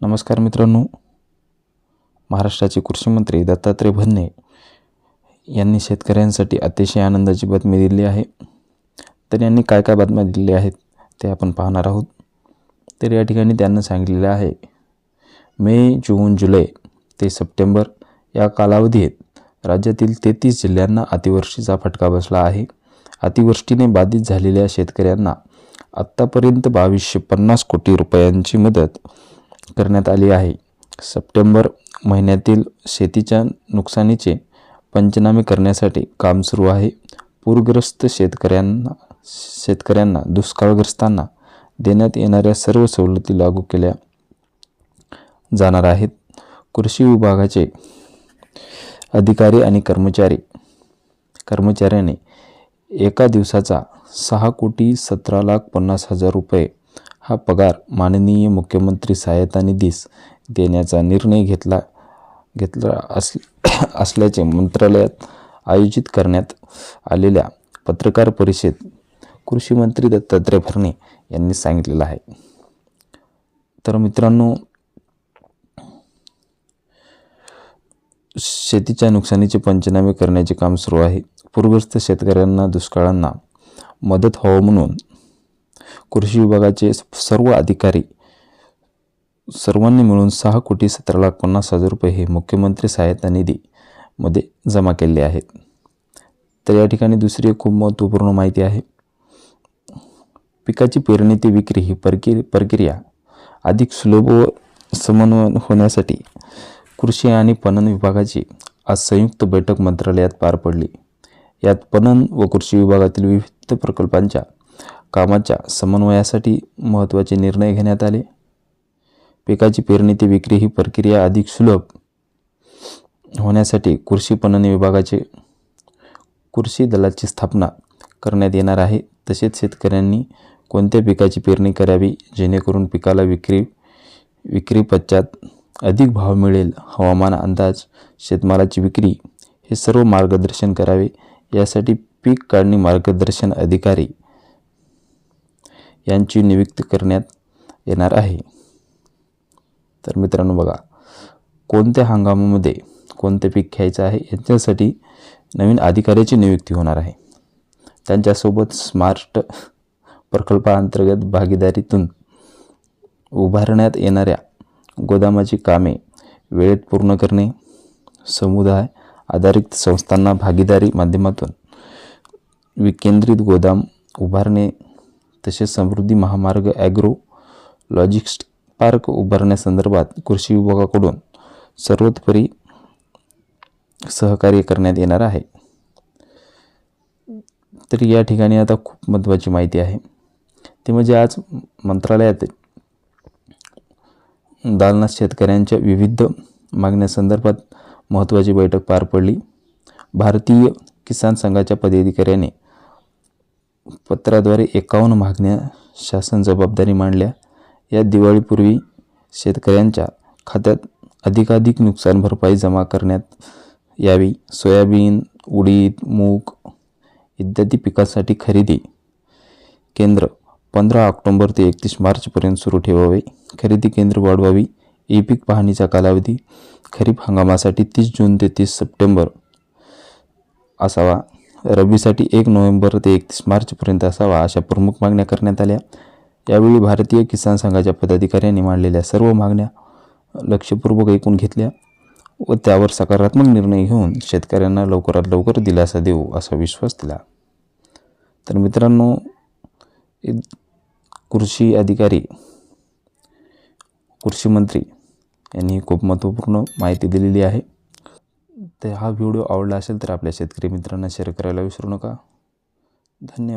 नमस्कार मित्रांनो. महाराष्ट्राचे कृषीमंत्री दत्तात्रय भरणे यांनी शेतकऱ्यांसाठी अतिशय आनंदाची बातमी दिली आहे. तर यांनी काय काय बातम्या दिलेल्या आहेत ते आपण पाहणार आहोत. तर या ठिकाणी त्यांना सांगितलेलं आहे मे जून जुलै ते सप्टेंबर या कालावधीत राज्यातील तेहतीस जिल्ह्यांना अतिवृष्टीचा फटका बसला आहे. अतिवृष्टीने बाधित झालेल्या शेतकऱ्यांना आत्तापर्यंत बावीसशे पन्नास कोटी रुपयांची मदत करण्यात आली आहे. सप्टेंबर महिन्यातील शेतीच्या नुकसानीचे पंचनामे करण्यासाठी काम सुरू आहे. पूरग्रस्त शेतकऱ्यांना शेतकऱ्यांना दुष्काळग्रस्तांना देण्यात येणाऱ्या सर्व सवलती लागू केल्या जाणार आहेत. कृषी विभागाचे अधिकारी आणि कर्मचारी कर्मचाऱ्याने एका दिवसाचा सहा कोटी सतरा लाख पन्नास हजार रुपये हा पगार माननीय मुख्यमंत्री सहायता निधीस देण्याचा निर्णय घेतला घेतला अस असल्याचे मंत्रालयात आयोजित करण्यात आलेल्या पत्रकार परिषदेत कृषी मंत्री दत्तात्रय भरणे यांनी सांगितलेलं आहे. तर मित्रांनो शेतीच्या नुकसानीचे पंचनामे करण्याचे काम सुरू आहे. पूरग्रस्त शेतकऱ्यांना दुष्काळांना मदत व्हावं म्हणून कृषी विभागाचे सर्व अधिकारी सर्वांनी मिळून सहा कोटी सतरा लाख पन्नास हजार रुपये हे मुख्यमंत्री सहायता निधीमध्ये जमा केले आहेत. तर या ठिकाणी दुसरी खूप महत्त्वपूर्ण माहिती आहे. पिकाची पेरणी ते विक्री ही परकी प्रक्रिया अधिक सुलभ व समन्वय होण्यासाठी कृषी आणि पणन विभागाची आज संयुक्त बैठक मंत्रालयात पार पडली. यात पणन व कृषी विभागातील विविध प्रकल्पांच्या कामाच्या समन्वयासाठी महत्त्वाचे निर्णय घेण्यात आले. पिकाची पेरणी ते विक्री ही प्रक्रिया अधिक सुलभ होण्यासाठी कृषी पणन विभागाचे कृषी दलाची स्थापना करण्यात येणार आहे. तसेच शेतकऱ्यांनी कोणत्या पिकाची पेरणी करावी जेणेकरून पिकाला विक्री विक्री पश्चात अधिक भाव मिळेल हवामान अंदाज शेतमालाची विक्री हे सर्व मार्गदर्शन करावे. यासाठी पीक काढणी मार्गदर्शन अधिकारी यांची नियुक्ती करण्यात येणार आहे. तर मित्रांनो बघा कोणत्या हंगामामध्ये कोणते पीक घ्यायचं आहे याच्यासाठी नवीन अधिकाऱ्याची नियुक्ती होणार आहे. त्यांच्यासोबत स्मार्ट प्रकल्पाअंतर्गत भागीदारीतून उभारण्यात येणाऱ्या गोदामाची कामे वेळेत पूर्ण करणे समुदाय आधारित संस्थांना भागीदारी माध्यमातून विकेंद्रित गोदाम उभारणे तसेच समृद्धी महामार्ग ॲग्रो लॉजिस्ट पार्क उभारण्यासंदर्भात कृषी विभागाकडून सर्वतोपरी सहकार्य करण्यात येणार आहे. तर या ठिकाणी आता खूप महत्त्वाची माहिती आहे. ते म्हणजे आज मंत्रालयात दालनात शेतकऱ्यांच्या विविध मागण्यासंदर्भात महत्त्वाची बैठक पार पडली. भारतीय किसान संघाच्या पदाधिकाऱ्याने पत्राद्वारे एकावन्न मागण्या शासन जबाबदारी मांडल्या. या दिवाळीपूर्वी शेतकऱ्यांच्या खात्यात अधिकाधिक नुकसान भरपाई जमा करण्यात यावी. सोयाबीन उडीद मूग इत्यादी पिकासाठी खरेदी केंद्र पंधरा ऑक्टोंबर ते एकतीस मार्चपर्यंत सुरू ठेवावे. खरेदी केंद्र वाढवावी. ई पीक पाहणीचा कालावधी खरीप हंगामासाठी तीस जून ते तीस सप्टेंबर असावा. रब्बीसाठी एक नोव्हेंबर ते एकतीस मार्चपर्यंत असावा अशा प्रमुख मागण्या करण्यात आल्या. यावेळी भारतीय किसान संघाच्या पदाधिकाऱ्यांनी मांडलेल्या सर्व मागण्या लक्षपूर्वक ऐकून घेतल्या व त्यावर सकारात्मक निर्णय घेऊन शेतकऱ्यांना लवकरात लवकर दिलासा देऊ असा विश्वास दिला. तर मित्रांनो कृषी अधिकारी कृषी मंत्री यांनी खूप महत्त्वपूर्ण माहिती दिलेली आहे. तर हा व्हिडिओ आवडला असेल तर आपल्या शेतकरी मित्रांना शेअर करायला विसरू नका. धन्यवाद.